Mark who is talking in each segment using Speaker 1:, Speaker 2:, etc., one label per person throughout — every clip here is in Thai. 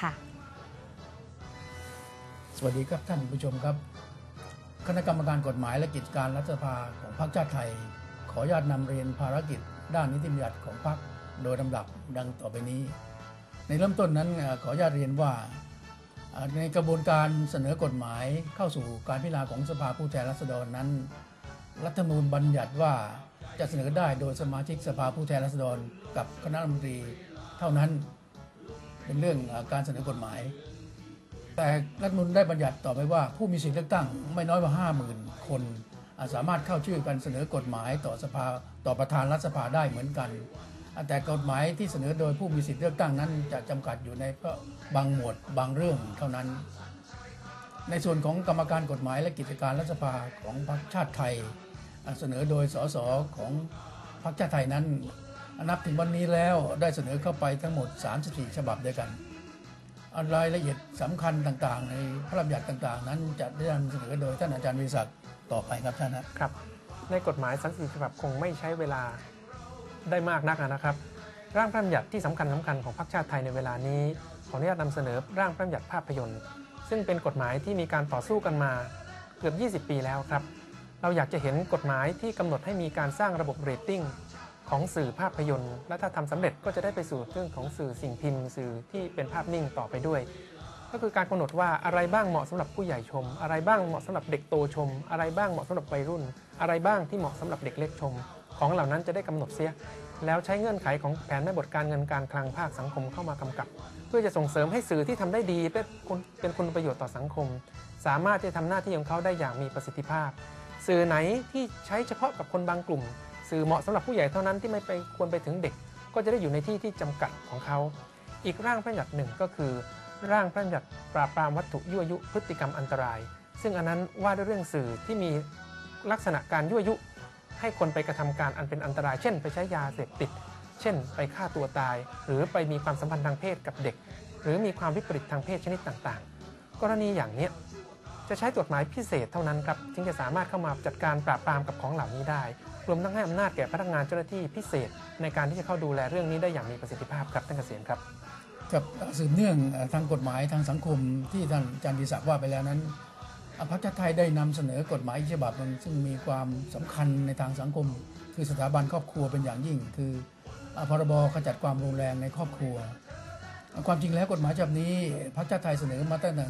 Speaker 1: ค่ะ
Speaker 2: สวัสดีครับท่านผู้ชมครับ คณะกรรมการกฎหมายและกิจการรัฐสภาของพรรคชาติไทย ขออนุญาตนำเรียนภารกิจ ด้านนิติบัญญัติของพรรคโดยลำดับดังต่อไปนี้ ในเริ่มต้นนั้นขออนุญาตเรียนว่าในกระบวนการเสนอกฎหมายเข้าสู่การพิจารณาของสภาผู้แทนราษฎรนั้น รัฐธรรมนูญบัญญัติว่าจะเสนอได้โดยสมาชิกสภาผู้แทนราษฎรกับคณะรัฐมนตรี เท่านั้น เป็นเรื่องการเสนอกฎหมาย แต่รัฐมนูญได้บัญญัติต่อไปว่า ผู้มีสิทธิเลือกตั้งไม่น้อยกว่า 50,000 คนสามารถเข้าชื่อกันเสนอกฎหมายต่อสภาต่อประธานรัฐสภาได้เหมือนกัน แต่กฎหมายที่เสนอโดยผู้มีสิทธิเลือกตั้งนั้น จะจำกัดอยู่ในบางหมวดบางเรื่องเท่านั้น ในส่วนของกรรมการกฎหมายและกิจการรัฐสภาของพรรคชาติไทย เสนอโดยสสของพรรคชาติไทยนั้น นับถึงวันนี้แล้วได้เสนอเข้าไปทั้งหมด 34 ฉบับด้วยกันรายละเอียดสำคัญต่างๆ ในพระราชบัญญัติต่างๆ นั้นจะได้นำเสนอโดยท่านอาจารย์วิศักดิ์ต่อไปครับท่านนะครับ
Speaker 3: ในกฎหมายสันติฉบับคงไม่ใช้เวลาได้มากนักนะครับ ร่างพระราชบัญญัติที่สำคัญสำคัญของพรรคชาติไทยในเวลานี้ ขออนุญาตนำเสนอร่างพระราชบัญญัติภาพยนตร์ ซึ่งเป็นกฎหมายที่มีการต่อสู้กันมาเกือบ 20 ปีแล้วครับ เราอยากจะเห็นกฎหมายที่กำหนดให้มีการสร้างระบบเรตติ้ง ของสื่อภาพยนตร์ และถ้าทำสำเร็จก็จะได้ไปสู่เรื่องของสื่อสิ่งพิมพ์ สื่อที่เป็นภาพนิ่งต่อไปด้วย ก็คือการกำหนดว่าอะไรบ้างเหมาะสำหรับผู้ใหญ่ชม อะไรบ้างเหมาะสำหรับเด็กโตชม อะไรบ้างเหมาะสำหรับวัยรุ่น อะไรบ้างที่เหมาะสำหรับเด็กเล็กชม ของเหล่านั้นจะได้กำหนดเสีย แล้วใช้เงื่อนไขของแผนแม่บทการเงินการคลังภาคสังคมเข้ามากำกับ เพื่อจะส่งเสริมให้สื่อที่ทำได้ดีเป็นคุณเป็นคุณประโยชน์ต่อสังคม สามารถที่จะทำหน้าที่ของเขาได้อย่างมีประสิทธิภาพ สื่อไหนที่ใช้เฉพาะกับคนบางกลุ่ม สื่อเหมาะสำหรับผู้ใหญ่เท่านั้นที่ไม่ไปควรไปถึงเด็ก ก็จะได้อยู่ในที่ที่จำกัดของเขา อีกร่างพระบัญญัติหนึ่งก็คือ ร่างพระบัญญัติปราบปรามวัตถุยั่วยุพฤติกรรมอันตราย ซึ่งอันนั้นว่าด้วยเรื่องสื่อที่มีลักษณะการยั่วยุ ให้คนไปกระทำการอันเป็นอันตราย เช่น ไปใช้ยาเสพติด เช่น ไปฆ่าตัวตาย หรือไปมีความสัมพันธ์ทางเพศกับเด็ก หรือมีความวิปริตทางเพศชนิดต่างๆ กรณีอย่างนี้ จะใช้กฎหมายพิเศษเท่านั้นครับจึงจะสามารถเข้ามาจัดการปราบปรามกับของเหล่านี้ได้ รวมทั้งให้อำนาจแก่พนักงานเจ้าหน้าที่พิเศษ ในการที่จะเข้าดูแลเรื่องนี้ได้อย่างมีประสิทธิภาพครับท่านเกษมครับ
Speaker 2: กับสืบเนื่องทางกฎหมายทางสังคมที่ท่านอาจารย์วิศักดิ์ว่าไปแล้วนั้นอ่าพรรคชาติไทยได้นำเสนอกฎหมายฉบับหนึ่งซึ่งมีความสำคัญในทางสังคม คือสถาบันครอบครัวเป็นอย่างยิ่ง คือพรบขจัดความรุนแรงในครอบครัว ความจริงแล้วกฎหมายฉบับนี้พรรคชาติไทยเสนอมาตั้งแต่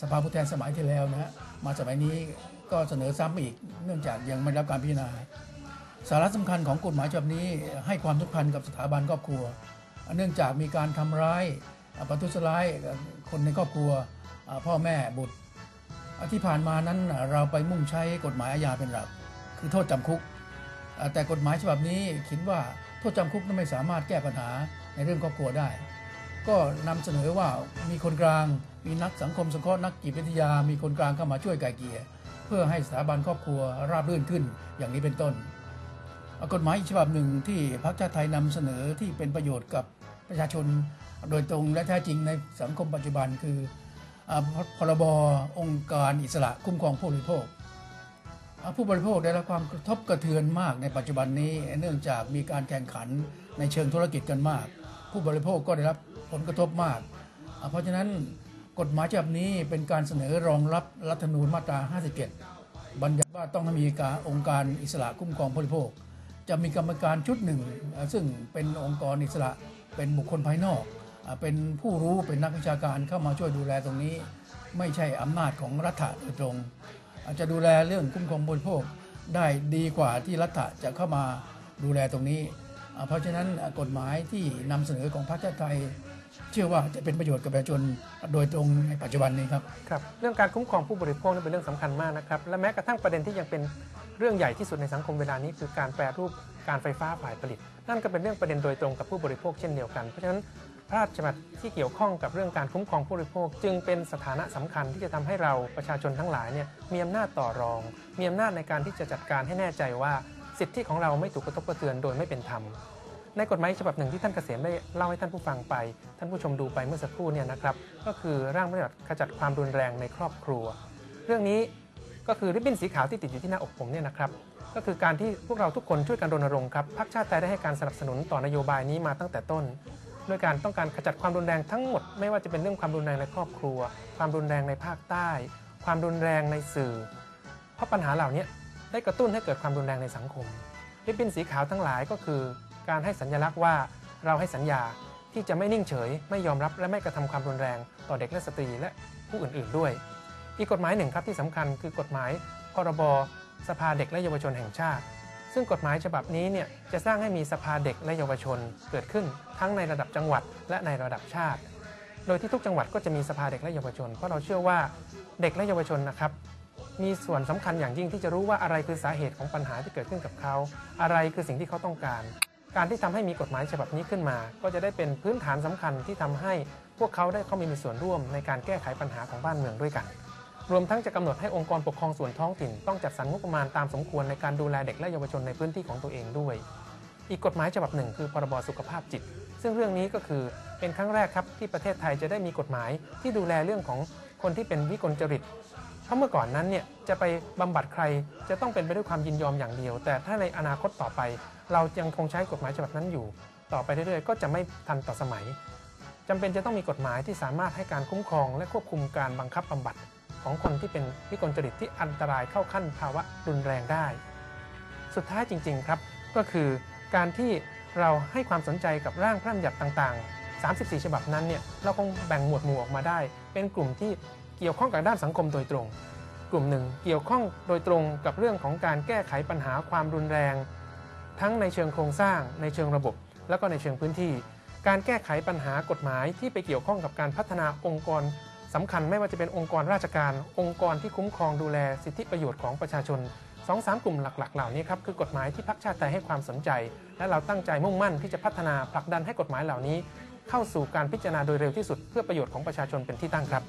Speaker 2: สภาผู้แทนสมัยที่แล้วนะฮะมาสมัยนี้ก็เสนอซ้ำอีก เนื่องจากยังไม่รับการพิจารณา สาระสำคัญของกฎหมายฉบับนี้ให้ความสำคัญกับสถาบันครอบครัว เนื่องจากมีการทำร้ายประทุษร้ายคนในครอบครัวพ่อแม่บุตร ที่ผ่านมานั้นเราไปมุ่งใช้กฎหมายอาญาเป็นหลัก คือโทษจำคุก แต่กฎหมายฉบับนี้คิดว่าโทษจำคุกนั้นไม่สามารถแก้ปัญหาในเรื่องครอบครัวได้ ก็นำเสนอว่ามีคนกลาง มีนักสังคมสงเคราะห์นักจิตวิทยา มีคนกลางเข้ามาช่วยไกล่เกลี่ยเพื่อให้สถาบันครอบครัวราบรื่นขึ้นอย่างนี้เป็นต้นกฎหมายอีกฉบับหนึ่งที่พรรคชาติไทยนำเสนอที่เป็นประโยชน์กับประชาชนโดยตรงและแท้จริงในสังคมปัจจุบันคือพรบองค์การอิสระคุ้มครองผู้บริโภค ผู้บริโภคได้รับความกระทบกระเทือนมากในปัจจุบันนี้ เนื่องจากมีการแข่งขันในเชิงธุรกิจกันมาก ผู้บริโภคก็ได้รับ ผลกระทบมาก เพราะฉะนั้นกฎหมายฉบับนี้เป็นการเสนอรองรับรัฐธรรมนูญมาตรา 57 บัญญัติว่าต้องมีการองค์การอิสระคุ้มครองผู้บริโภค จะมีกรรมการชุดหนึ่ง ซึ่งเป็นองค์กรอิสระเป็นบุคคลภายนอก เป็นผู้รู้เป็นนักวิชาการเข้ามาช่วยดูแลตรงนี้ ไม่ใช่อำนาจของรัฐโดยตรงจะดูแลเรื่องคุ้มครองบริโภคได้ดีกว่าที่รัฐจะเข้ามาดูแลตรงนี้ เพราะฉะนั้นกฎหมายที่นำเสนอของพรรคชาติไทย เชื่อว่าจะเป็นประโยชน์กับประชาชนโดยตรงในปัจจุบันนี้ครับ
Speaker 3: ครับ เรื่องการคุ้มครองผู้บริโภคนี่เป็นเรื่องสำคัญมากนะครับ และแม้กระทั่งประเด็นที่ยังเป็นเรื่องใหญ่ที่สุดในสังคมเวลานี้ คือการแปรรูปการไฟฟ้าฝ่ายผลิต นั่นก็เป็นเรื่องประเด็นโดยตรงกับผู้บริโภคเช่นเดียวกัน เพราะฉะนั้นพระราชบัญญัติที่เกี่ยวข้องกับเรื่องการคุ้มครองผู้บริโภค จึงเป็นสถานะสำคัญที่จะทำให้เราประชาชนทั้งหลายเนี่ยมีอำนาจต่อรอง มีอำนาจในการที่จะจัดการให้แน่ใจว่า สิทธิของเราไม่ถูกกระทบกระเทือนโดยไม่เป็นธรรม ในกฎหมายฉบับหนึ่งที่ท่านเกษมได้เล่าให้ท่านผู้ฟังไป ท่านผู้ชมดูไปเมื่อสักครู่เนี่ยนะครับ ก็คือร่างพระราชบัญญัติขจัดความรุนแรงในครอบครัว เรื่องนี้ก็คือริบบิ้นสีขาวที่ติดอยู่ที่หน้าอกผมเนี่ยนะครับ ก็คือการที่พวกเราทุกคนช่วยกันรณรงค์ครับพรรคชาติไทยได้ให้การสนับสนุนต่อนโยบายนี้มาตั้งแต่ต้นด้วยการต้องการขจัดความรุนแรงทั้งหมดไม่ว่าจะเป็นเรื่องความรุนแรงในครอบครัว ความรุนแรงในภาคใต้ ความรุนแรงในสื่อ เพราะปัญหาเหล่านี้ได้กระตุ้นให้เกิดความรุนแรงในสังคมริบบิ้นสีขาวทั้งหลายก็คือ การให้สัญลักษณ์ว่าเราให้สัญญาที่จะไม่นิ่งเฉย ไม่ยอมรับและไม่กระทำความรุนแรงต่อเด็กและสตรีและผู้อื่น ๆ ด้วย อีกกฎหมายหนึ่งครับที่สำคัญคือกฎหมายพรบสภาเด็กและเยาวชนแห่งชาติ ซึ่งกฎหมายฉบับนี้เนี่ยจะสร้างให้มีสภาเด็กและเยาวชน เกิดขึ้นทั้งในระดับจังหวัดและในระดับชาติ โดยที่ทุกจังหวัดก็จะมีสภาเด็กและเยาวชน เพราะเราเชื่อว่าเด็กและเยาวชนนะครับมีส่วนสำคัญอย่างยิ่งที่จะรู้ว่าอะไรคือสาเหตุของปัญหาที่เกิดขึ้นกับเขา อะไรคือสิ่งที่เขาต้องการ การที่ทำให้มีกฎหมายฉบับนี้ขึ้นมา ก็จะได้เป็นพื้นฐานสำคัญที่ทำให้พวกเขาได้เข้ามามีส่วนร่วมในการแก้ไขปัญหาของบ้านเมืองด้วยกัน รวมทั้งจะกำหนดให้องค์กรปกครองส่วนท้องถิ่นต้องจัดสรรงบประมาณตามสมควรในการดูแลเด็กและเยาวชนในพื้นที่ของตัวเองด้วย อีกกฎหมายฉบับหนึ่งคือพรบสุขภาพจิต ซึ่งเรื่องนี้ก็คือเป็นครั้งแรกครับที่ประเทศไทยจะได้มีกฎหมายที่ดูแลเรื่องของคนที่เป็นวิกลจริต เพราะเมื่อก่อนนั้นเนี่ยจะไปบำบัดใครจะต้องเป็นไปด้วยความยินยอมอย่างเดียว แต่ถ้าในอนาคตต่อไป เรายังคงใช้กฎหมายฉบับนั้นอยู่ ต่อไปเรื่อยๆ ก็จะไม่ทันต่อสมัยจำเป็นจะต้องมีกฎหมายที่สามารถให้การคุ้มครอง และควบคุมการบังคับบำบัด ของคนที่เป็นวิกลจริตที่อันตรายเข้าขั้นภาวะรุนแรงได้ สุดท้ายจริง ๆครับ ก็คือการที่เราให้ความสนใจกับร่างพระราชบัญญัติต่าง ๆ 34 ฉบับนั้นเนี่ยเราคงแบ่งหมวดหมู่ออกมาได้ เป็นกลุ่มที่ เกี่ยวข้องกับด้านสังคมโดยตรง กลุ่มหนึ่งเกี่ยวข้องโดยตรงกับเรื่องของการแก้ไขปัญหาความรุนแรง ทั้งในเชิงโครงสร้าง ในเชิงระบบ แล้วก็ในเชิงพื้นที่ การแก้ไขปัญหากฎหมายที่ไปเกี่ยวข้องกับการพัฒนาองค์กรสำคัญไม่ว่าจะเป็นองค์กรราชการ องค์กรที่คุ้มครองดูแลสิทธิประโยชน์ของประชาชนสองสามกลุ่มหลักๆ เหล่านี้ครับคือกฎหมายที่พรรคชาติไทยให้ความสนใจ และเราตั้งใจมุ่งมั่นที่จะพัฒนาผลักดันให้กฎหมายเหล่านี้ เข้าสู่การพิจารณาโดยเร็วที่สุดเพื่อประโยชน์ของประชาชนเป็นที่ตั้งครับ